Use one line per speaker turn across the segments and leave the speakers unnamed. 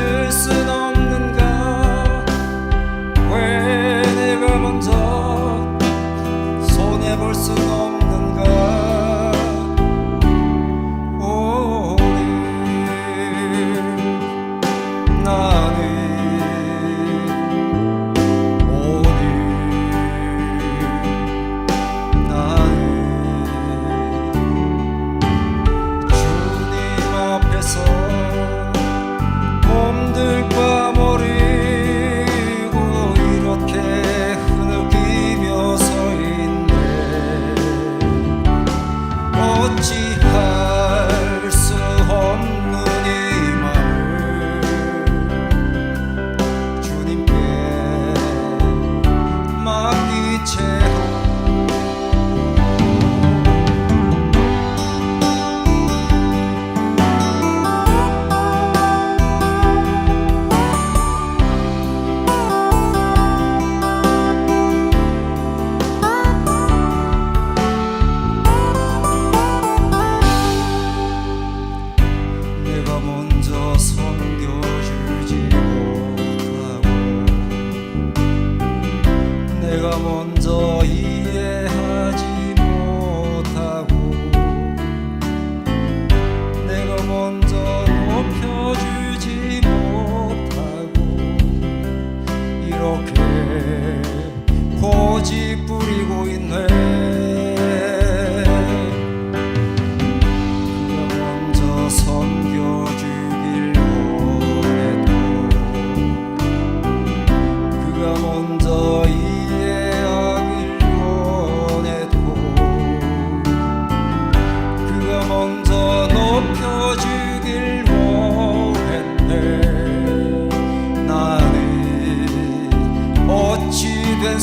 잊을 순 없는가? 왜 내가 먼저 손해볼 수 내가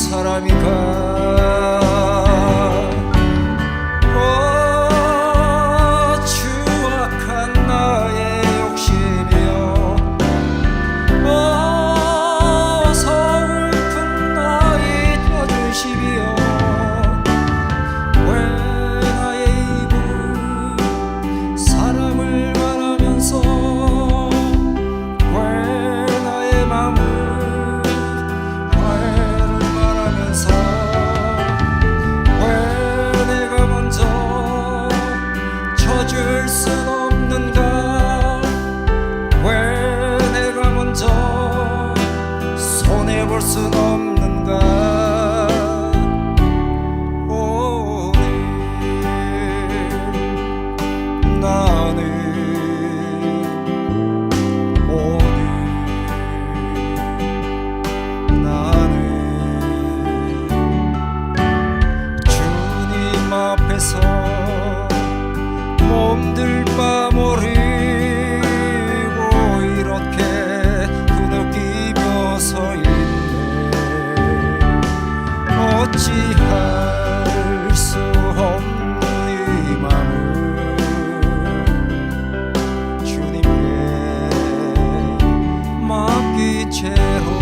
사람인가 볼 순 없는가? 앞에서 어찌할 수 없는 이 마음을 주님께 맡긴 채로